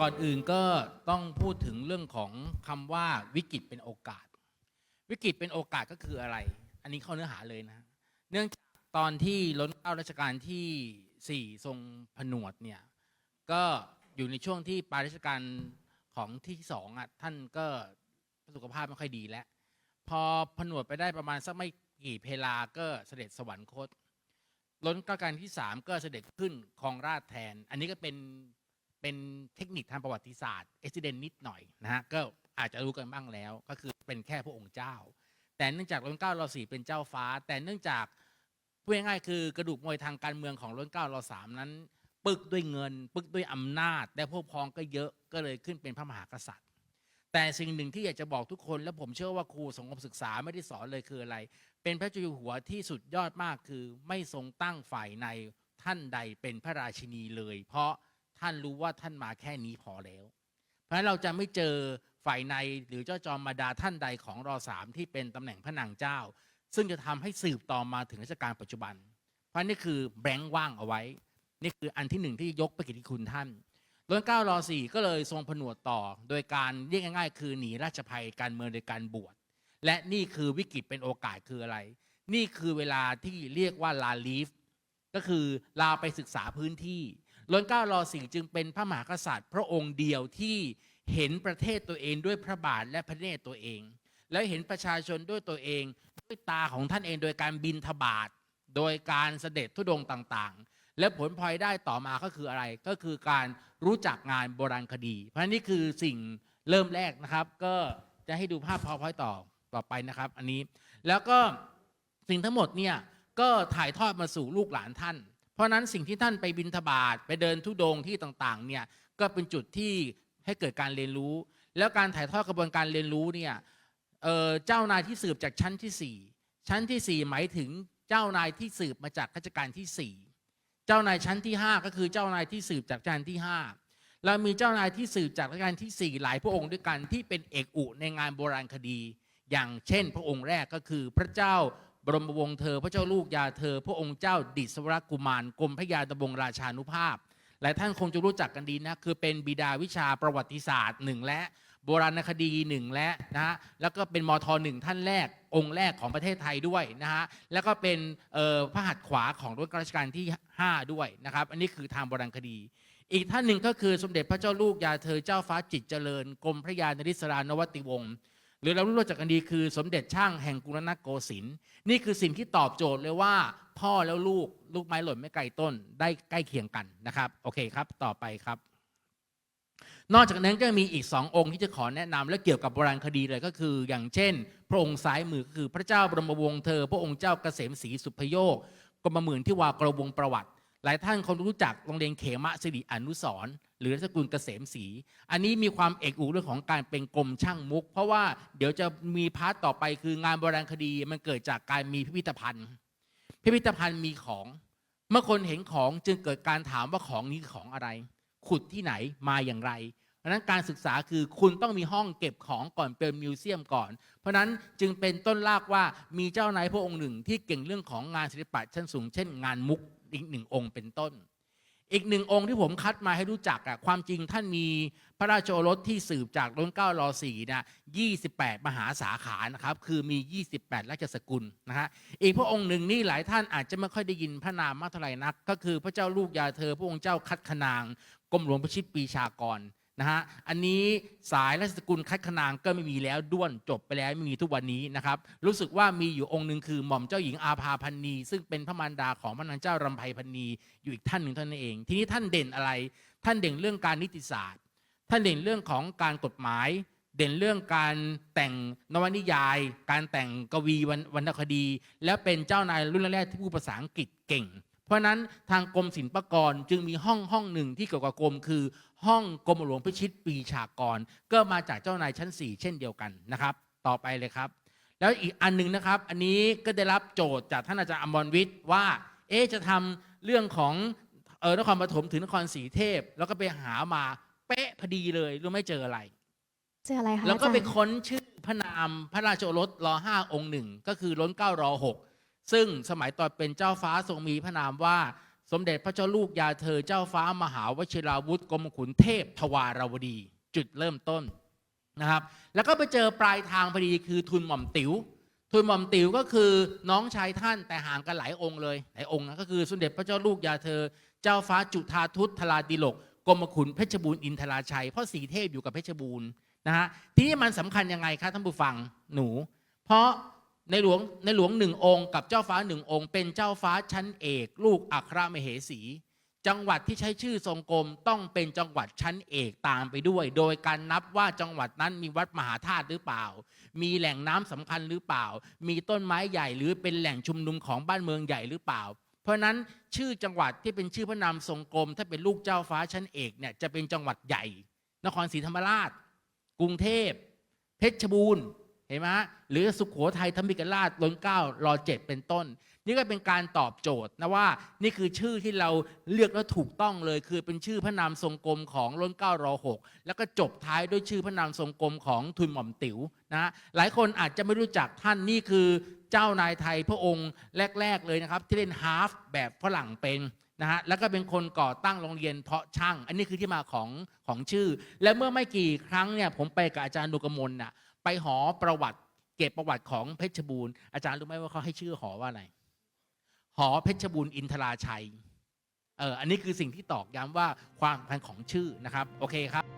ก่อนอื่นก็ต้องพูดถึงเรื่องของคำว่าวิกฤตเป็นโอกาส วิกฤตเป็นโอกาสก็คืออะไร อันนี้เข้าเนื้อหาเลยนะ เนื่องจากตอนที่ล้นเกล้ารัชกาลที่สี่ทรงผนวดเนี่ยก็อยู่ในช่วงที่ปลายรัชกาลของที่สองอะท่านก็สุขภาพไม่ค่อยดีแล้ว พอผนวดไปได้ประมาณสักไม่กี่เพลาก็เสด็จสวรรคต ล้นเก้ารัชกาลที่สามก็เสด็จขึ้นครองราชแทน อันนี้ก็เป็น เป็นเทคนิคทางประวัติศาสตร์เอซิเดนนิดหน่อยนะฮะก็อาจจะรู้กันบ้างแล้ว ก็คือเป็นแค่พระองค์เจ้า แต่เนื่องจากล้นเก้ารอสี่เป็นเจ้าฟ้า แต่เนื่องจากพูดง่ายๆคือกระดูกมวยทางการเมืองของล้นเก้ารอสามนั้น ปึกด้วยเงิน ปึกด้วยอำนาจและพวกพ้องก็เยอะก็เลยขึ้นเป็นพระมหากษัตริย์ แต่สิ่งหนึ่งที่อยากจะบอกทุกคน และผมเชื่อว่าครูสังคมศึกษาไม่ได้สอนเลยคืออะไร เป็นพระจ้าอยู่หัวที่สุดยอดมากคือไม่ทรงตั้งฝ่ายในท่านใดเป็นพระราชินีเลย เพราะ ท่านรู้ว่าท่านมาแค่นี้พอแล้ว เพราะฉะนั้นเราจะไม่เจอฝ่ายในหรือเจ้าจอมมาดาท่านใดของรอสามที่เป็นตำแหน่งพระนางเจ้า ซึ่งจะทำให้สืบต่อมาถึงรัชกาลปัจจุบัน เพราะนี่คือแบงค์ว่างเอาไว้ นี่คืออันที่หนึ่งที่ยกไปกิตติคุณท่านรัชการอสี่ก็เลยทรงผนวดต่อ โดยการเรียกง่ายๆ คือหนีราชภัยการเมืองโดยการบวชและนี่คือวิกฤตเป็นโอกาสคืออะไร นี่คือเวลาที่เรียกว่าลาลีฟก็คือลาไปศึกษาพื้นที่ รัชการอสี่จึงเป็นพระมหากษัตริย์ พระองค์เดียวที่เห็นประเทศตัวเองด้วยพระบาทและพระเนตรตัวเอง และเห็นประชาชนด้วยตัวเองด้วยตาของท่านเองโดยการบินทบาทโดยการเสด็จทุดงต่างๆ และผลพลอยได้ต่อมาก็คืออะไรก็คือการรู้จักงานโบราณคดี เพราะนี่คือสิ่งเริ่มแรกนะครับ ก็จะให้ดูภาพพอพอยต่อต่อไปนะครับ อันนี้แล้วก็สิ่งทั้งหมดเนี่ยก็ถ่ายทอดมาสู่ลูกหลานท่าน เพราะนั้นสิ่งที่ท่านไปบินทบาทไปเดินทุดงที่ต่างๆเนี่ยก็เป็นจุดที่ให้เกิดการเรียนรู้ แล้วการถ่ายทอดกระบวนการเรียนรู้เนี่ยเอ่อเจ้านายที่สืบจากชั้นที่สี่ชั้นที่สี่หมายถึงเจ้านายที่สืบมาจากรัชกาลที่สี่เจ้านายชั้นที่ห้าก็คือเจ้านายที่สืบจากรัชกาลที่ห้าเรามีเจ้านายที่สืบจากรัชกาลที่สี่หลายพระองค์ด้วยกันที่เป็นเอกอุในงานโบราณคดี อย่างเช่น พระองค์แรกก็คือพระเจ้า บรมวงศ์เธอ พระเจ้าลูกยาเธอ พระองค์เจ้าดิศวรกุมารกรมพระยาดำรงราชานุภาพ หลายท่านคงจะรู้จักกันดีนะคือเป็นบิดาวิชาประวัติศาสตร์หนึ่งและโบราณคดีหนึ่งและนะฮะแล้วก็เป็นมทหนึ่งท่านแรกองค์แรกของประเทศไทยด้วยนะฮะแล้วก็เป็นพระหัตถ์ขวาของรัชกาลที่ 5 ด้วยนะครับอันนี้คือทางโบราณคดี อีกท่านหนึ่งก็คือสมเด็จพระเจ้าลูกยาเธอเจ้าฟ้าจิตรเจริญกรมพระยานริศรานวติวงศ์ หรือเรารู้จักกันดีคือสมเด็จช่างแห่งกรุงรัตนโกสินทร์นี่คือสิ่งที่ตอบโจทย์เลยว่า พ่อแล้วลูกลูกไม้หล่นไม่ไกลต้นได้ใกล้เคียงกันนะครับโอเคครับต่อไปครับ นอกจากนั้นก็มีอีกสององค์ที่จะขอแนะนำและเกี่ยวกับโบราณคดีเลยก็คือ อย่างเช่น พระองค์ซ้ายมือก็คือพระเจ้าบรมวงศ์เธอ พระองค์เจ้าเกษมศรีสุพโยคกรมหมื่นที่วากระวงประวัติ หลายท่านคงรู้จักโรงเรียนเขมะสิริอนุสรหรือสกุลเกษมศรีอันนี้มีความเอกอุเรื่องของการเป็นกรมช่างมุก เพราะว่าเดี๋ยวจะมีพาร์ทต่อไปคืองานโบราณคดีมันเกิดจากการมีพิพิธภัณฑ์ พิพิธภัณฑ์มีของ เมื่อคนเห็นของจึงเกิดการถามว่าของนี้ของอะไร ขุดที่ไหนมาอย่างไรเพราะนั้นการศึกษาคือคุณต้องมีห้องเก็บของก่อนเป็นมิวเซียมก่อน เพราะนั้นจึงเป็นต้นลากว่ามีเจ้านายพระองค์หนึ่งที่เก่งเรื่องของงานศิลปะชั้นสูง เช่นงานมุก อีกหนึ่งองค์เป็นต้น อีกหนึ่งองค์ที่ผมคัดมาให้รู้จักอะความจริงท่านมีพระราชโอรสที่สืบจากรุ่นเก้ารอสี่นะ28มหาสาขานะครับคือมียี่สิบแปดราชสกุลนะฮะอีกพระองค์หนึ่งนี่หลายท่านอาจจะไม่ค่อยได้ยินพระนามมากเท่าไหร่นัก ก็คือพระเจ้าลูกยาเธอพระองค์เจ้าคัดขนางกรมหลวงพระชิตปีชากร นะฮะอันนี้สายราชสกุลคัดคนางก็ไม่มีแล้วด้วนจบไปแล้วไม่มีทุกวันนี้นะครับรู้สึกว่ามีอยู่องค์หนึ่งคือหม่อมเจ้าหญิงอาภาพันนีซึ่งเป็นพระมารดาของพระนางเจ้ารำไพพันนีอยู่อีกท่านหนึ่งเท่านั้นเอง ทีนี้ท่านเด่นอะไร ท่านเด่นเรื่องการนิติศาสตร์ ท่านเด่นเรื่องของการกฎหมาย เด่นเรื่องการแต่งนวนิยาย การแต่งกวีวรรณคดี และเป็นเจ้านายรุ่นแรกที่พูดภาษาอังกฤษเก่ง เพราะฉะนั้นทางกรมศิลปากรจึงมีห้องห้องหนึ่งที่เกี่ยวกับกรมคือ ห้องกรมหลวงพิชิตปีชากร ก็มาจากเจ้านายชั้น 4 เช่นเดียวกันนะครับ ต่อไปเลยครับ แล้วอีกอันหนึ่งนะครับ อันนี้ก็ได้รับโจทย์จากท่านอาจารย์อมรวิทย์ว่า เอ๊ะจะทำเรื่องของเออนครปฐมถึงนครศรีเทพ แล้วก็ไปหามาเป๊ะพอดีเลยรู้ไม่เจออะไรเจออะไรคะแล้วก็อาจารย์ไปค้นชื่อพระนามพระราชโอรสรอห้าองค์หนึ่งก็คือล้นเก้ารอหก ซึ่งสมัยตอนเป็นเจ้าฟ้าทรงมีพระนามว่า สมเด็จพระเจ้าลูกยาเธอเจ้าฟ้ามหาวชิราวุธกรมขุนเทพทวารวดี จุดเริ่มต้นนะครับ แล้วก็ไปเจอปลายทางพอดีคือทุนหม่อมติ๋วทุนหม่อมติ๋วก็คือน้องชายท่านแต่ห่างกันหลายองค์เลยหลายองค์นะก็คือสมเด็จพระเจ้าลูกยาเธอ เจ้าฟ้าจุฑาทุตทลาดิลกกรมขุนเพชรบูรณ์อินทราชัยเพราะสีเทพอยู่กับเพชรบูรณ์นะฮะทีนี้มันสำคัญยังไงครับท่านผู้ฟังหนู เพราะ ในหลวงในหลวงหนึ่งองค์ กับเจ้าฟ้าหนึ่งองค์ เป็นเจ้าฟ้าชั้นเอก ลูกอัครมเหสี จังหวัดที่ใช้ชื่อทรงกรมต้องเป็นจังหวัดชั้นเอกตามไปด้วย โดยการนับว่าจังหวัดนั้นมีวัดมหาธาตุหรือเปล่า มีแหล่งน้ำสำคัญหรือเปล่า มีต้นไม้ใหญ่หรือเป็นแหล่งชุมนุมของบ้านเมืองใหญ่หรือเปล่า เพราะฉะนั้นชื่อจังหวัดที่เป็นชื่อพระนามทรงกรมถ้าเป็นลูกเจ้าฟ้าชั้นเอกเนี่ยจะเป็นจังหวัดใหญ่ นครศรีธรรมราช กรุงเทพ เพชรบูรณ์ เห็นไหมหรือสุขโขทัยธรรมิกราชล้นเก้ารอเจ็ดเป็นต้น นี่ก็เป็นการตอบโจทย์นะว่านี่คือชื่อที่เราเลือกแล้วถูกต้องเลย คือเป็นชื่อพระนามทรงกรมของล้นเก้ารอหกแล้วก็จบท้ายด้วยชื่อพระนามทรงกรมของทุนหม่อมติ๋วนะหลายคนอาจจะไม่รู้จักท่านนี่คือเจ้านายไทยพระองค์แรก ๆ เลยนะครับ ที่เล่นฮาฟแบบฝรั่งเป็นนะฮะแล้วก็เป็นคนก่อตั้งโรงเรียนเพาะช่าง อันนี้คือที่มาของของชื่อ และเมื่อไม่กี่ครั้งเนี่ยผมไปกับอาจารย์นุกมลน่ะ ไปหอประวัติ เก็บประวัติของเพชรบูรณ์อาจารย์รู้ไหมว่าเขาให้ชื่อหอว่าอะไร หอเพชรบูรณ์อินทราชัยเอออันนี้คือสิ่งที่ตอกย้ำว่าความสำคัญของชื่อนะครับ โอเคครับ